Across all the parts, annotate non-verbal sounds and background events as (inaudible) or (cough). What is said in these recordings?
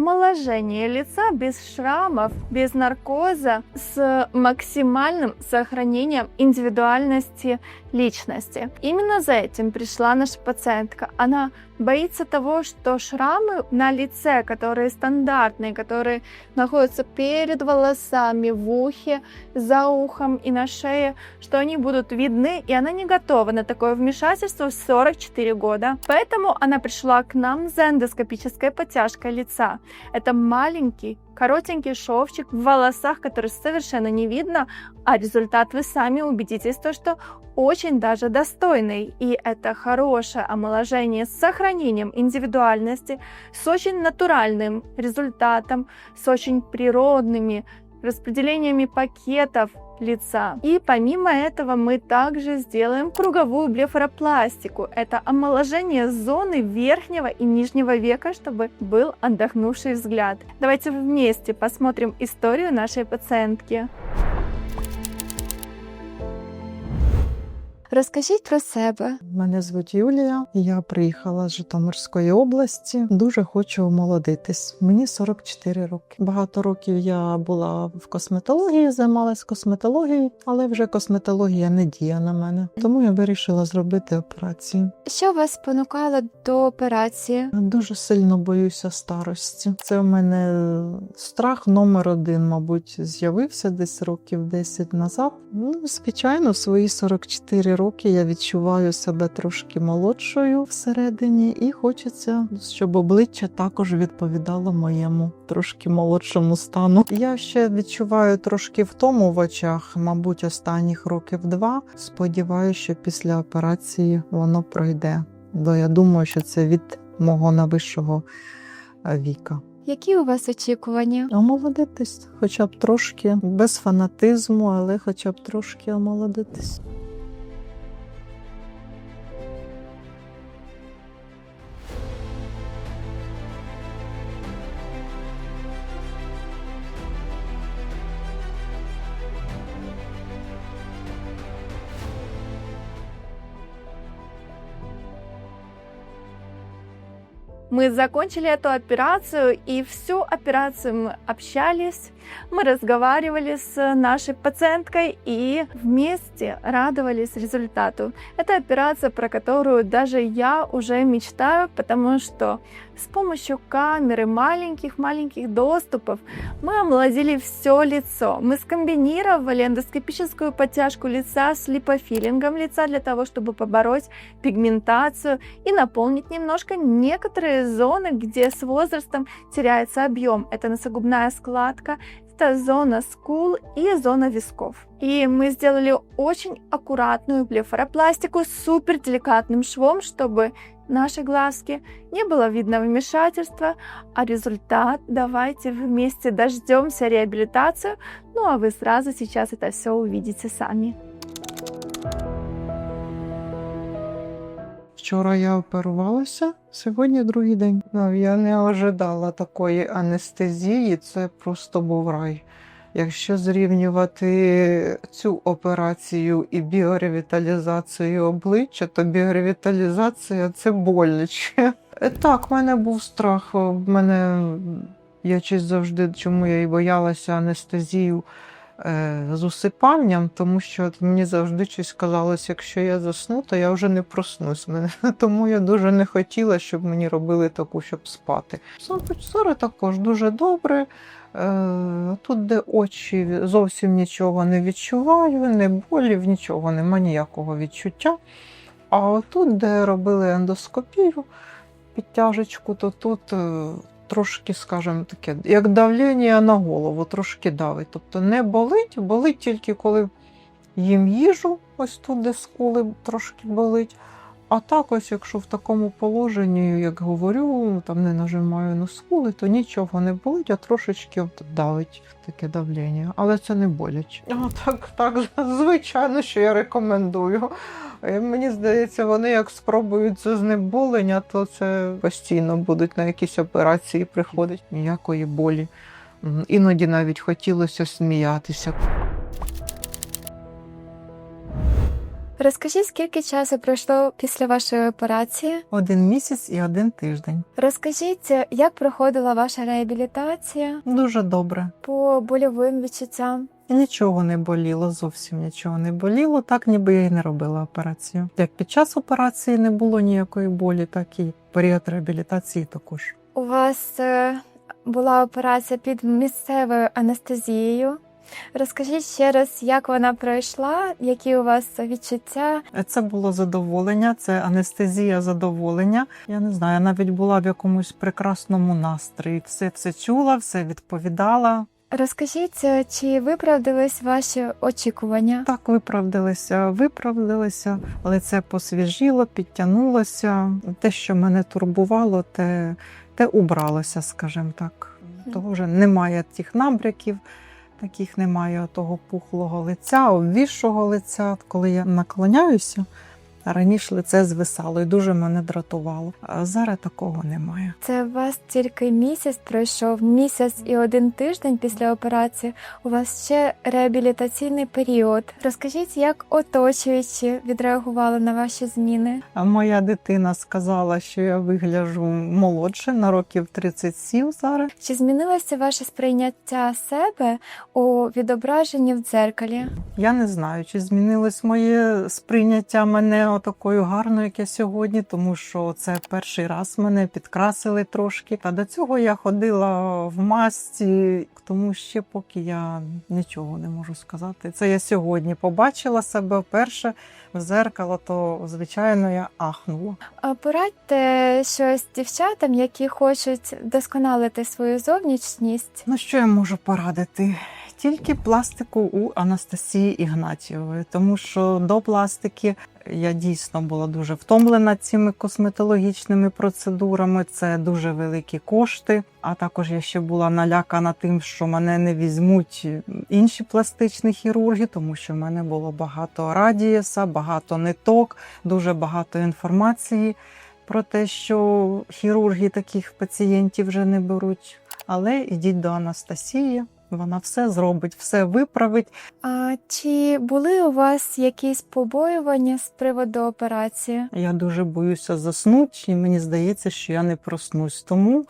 омоложение лица без шрамов, без наркоза, с максимальным сохранением индивидуальности личности. Именно за этим пришла наша пациентка. Она боится того, что шрамы на лице, которые стандартные, которые находятся перед волосами, в ухе, за ухом и на шее, что они будут видны, и она не готова на такое вмешательство в 44 года. Поэтому она пришла к нам за эндоскопической подтяжкой лица. Это маленький коротенький шовчик в волосах, который совершенно не видно, а результат вы сами убедитесь, то, что очень даже достойный. И это хорошее омоложение с сохранением индивидуальности, с очень натуральным результатом, с очень природными распределениями пакетов лица. И помимо этого мы также сделаем круговую блефаропластику. Это омоложение зоны верхнего и нижнего века, чтобы был отдохнувший взгляд. Давайте вместе посмотрим историю нашей пациентки. Розкажіть про себе. Мене звуть Юлія. Я приїхала з Житомирської області. Дуже хочу омолодитись. Мені 44 роки. Багато років я була в косметології, займалась косметологією, але вже косметологія не діє на мене. Тому я вирішила зробити операцію. Що вас спонукало до операції? Дуже сильно боюся старості. Це в мене страх номер один, мабуть, з'явився десь років 10 назад. Ну, звичайно, свої 44 роки я відчуваю себе трошки молодшою всередині, і хочеться, щоб обличчя також відповідало моєму трошки молодшому стану. Я ще відчуваю трошки втому в очах, мабуть, останніх років два. Сподіваюся, що після операції воно пройде. Бо я думаю, що це від мого найвищого е, віка. Які у вас очікування? Омолодитись, хоча б трошки, без фанатизму, але хоча б трошки омолодитись. Мы закончили эту операцию, и всю операцию мы общались, мы разговаривали с нашей пациенткой и вместе радовались результату. Это операция, про которую даже я уже мечтаю, потому что с помощью камеры маленьких-маленьких доступов мы омолодили все лицо. Мы скомбинировали эндоскопическую подтяжку лица с липофилингом лица для того, чтобы побороть пигментацию и наполнить немножко некоторые зоны, где с возрастом теряется объем. Это носогубная складка, это зона скул и зона висков. И мы сделали очень аккуратную блефаропластику с супер деликатным швом, чтобы наши глазки не было видно вмешательства, а результат давайте вместе дождемся реабилитацию, ну а вы сразу сейчас это все увидите сами. Вчора я оперувалася, сьогодні другий день. Ну, я не ожидала такої анестезії, це просто був рай. Якщо зрівнювати цю операцію і біоревіталізацію обличчя, то біоревіталізація це боляче. Так, в мене був страх. В мене я чись завжди, чому я і боялася анестезію е, з усипанням, тому що мені завжди щось казалось, якщо я засну, то я вже не проснусь. Мене. (laughs) Тому я дуже не хотіла, щоб мені робили таку, щоб спати. Зору також дуже добре. Е, Тут, де очі, зовсім нічого не відчуваю, не болів, нічого, нема ніякого відчуття. А отут, де робили ендоскопію, підтяжечку, то тут е, трошки, скажімо таке, як давлення на голову, трошки давить. Тобто не болить, болить тільки коли їм їжу, ось тут, де скули трошки болить. А так, ось, якщо в такому положенні, як говорю, там не нажимаю на скули, то нічого не болить, а трошечки от давить таке давлення. Але це не боляче. Так, так, звичайно, що я рекомендую. Е, Мені здається, вони як спробують це знеболення, то це постійно будуть на якісь операції приходить. Ніякої болі. Іноді навіть хотілося сміятися. Розкажіть, скільки часу пройшло після вашої операції? Один місяць і один тиждень. Розкажіть, як проходила ваша реабілітація Дуже добре. по больовим відчуттям? І Нічого не боліло, зовсім нічого не боліло, так ніби я й не робила операцію. Як під час операції не було ніякої болі, так і період реабілітації також. У вас е, була операція під місцевою анестезією. Розкажіть ще раз, як вона пройшла, які у вас відчуття? Це було задоволення, це анестезія задоволення. Я не знаю, я навіть була в якомусь прекрасному настрої. Все все чула, все відповідала. Розкажіть, е, чи виправдались ваші очікування? Так виправдалися, виправдалися, але це посвіжіло, підтягнулося. Те, що мене турбувало, те, те убралося, скажімо так. Того вже немає тих набряків, таких немає того пухлого лиця, обвісшого лиця. Коли я наклоняюся, раніше лице звисало і дуже мене дратувало. А зараз такого немає. Це у вас тільки місяць пройшов, місяць і один тиждень після операції. У вас ще реабілітаційний період. Розкажіть, як оточуючі відреагували на ваші зміни? А моя дитина сказала, що я вигляджу молодше на років 37 зараз. Чи змінилося ваше сприйняття себе у відображенні в дзеркалі? Я не знаю, чи змінилось моє сприйняття мене отакою гарною, як я сьогодні, тому що це перший раз мене підкрасили трошки. Та до цього я ходила в масці, тому ще поки я нічого не можу сказати. Це я сьогодні побачила себе вперше в зеркало, то звичайно я ахнула. Порадьте щось дівчатам, які хочуть вдосконалити свою зовнішність. Ну що я можу порадити? Тільки пластику у Анастасії Ігнатієвої, тому що до пластики я дійсно була дуже втомлена цими косметологічними процедурами. Це дуже великі кошти. А також я ще була налякана тим, що мене не візьмуть інші пластичні хірурги, тому що в мене було багато радієса, багато ниток, дуже багато інформації про те, що хірурги таких пацієнтів вже не беруть. Але ідіть до Анастасії, вона все зробить, все виправить. А чи були у вас якісь побоювання з приводу операції? Я дуже боюся заснути, і мені здається, що я не проснусь. Тому,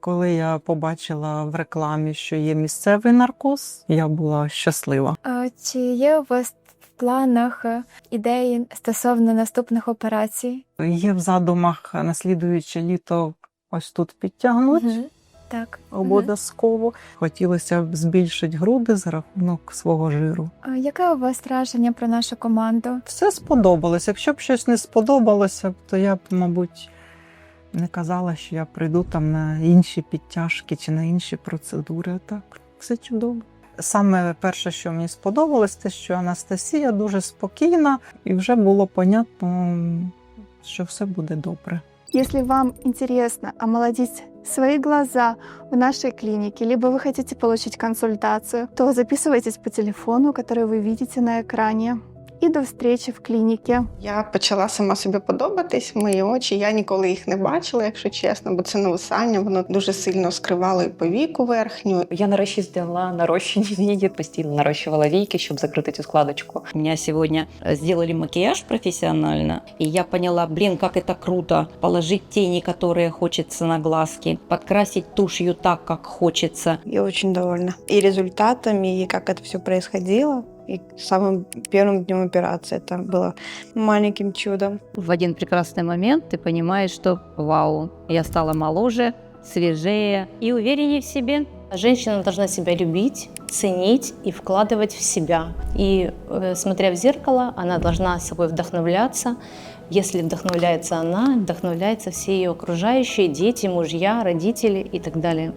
коли я побачила в рекламі, що є місцевий наркоз, я була щаслива. А чи є у вас в планах ідеї стосовно наступних операцій? Є в задумах на слідуюче літо ось тут підтягнути. Мгм. Так. Обов'язково хотілося б збільшити груди за рахунок свого жиру. А яке у вас враження про нашу команду? Все сподобалось. Якщо б щось не сподобалося, то я б, мабуть, не казала, що я прийду там на інші підтяжки чи на інші процедури. Так, все чудово. Саме перше, що мені сподобалось, те, що Анастасія дуже спокійна, і вже було понятно, що все буде добре. Если вам интересно омолодить свои глаза в нашей клинике, либо вы хотите получить консультацию, то записывайтесь по телефону, который вы видите на экране. І до встречи в клініці. Я почала сама собі подобатись, мої очі. Я ніколи їх не бачила, якщо чесно, бо це нависання, воно дуже сильно скривало і повіку верхню. Я нарешті сделала нарощення (laughs) вії, постійно нарощувала війки, щоб закрити цю складочку. У меня сегодня э, сделали макияж профессионально, и я поняла, блин, как это круто, положить тени, которые хочется на глазки, подкрасить тушью так, как хочется. Я очень довольна и результатами, и как это все происходило. И самым первым днем операции это было маленьким чудом. в один прекрасный момент ты понимаешь, что вау, я стала моложе, свежее. И увереннее в себе. Женщина должна себя любить, ценить и вкладывать в себя. И э, смотря в зеркало, она должна собой вдохновляться. Если вдохновляется она, вдохновляются все ее окружающие, дети, мужья, родители и так далее.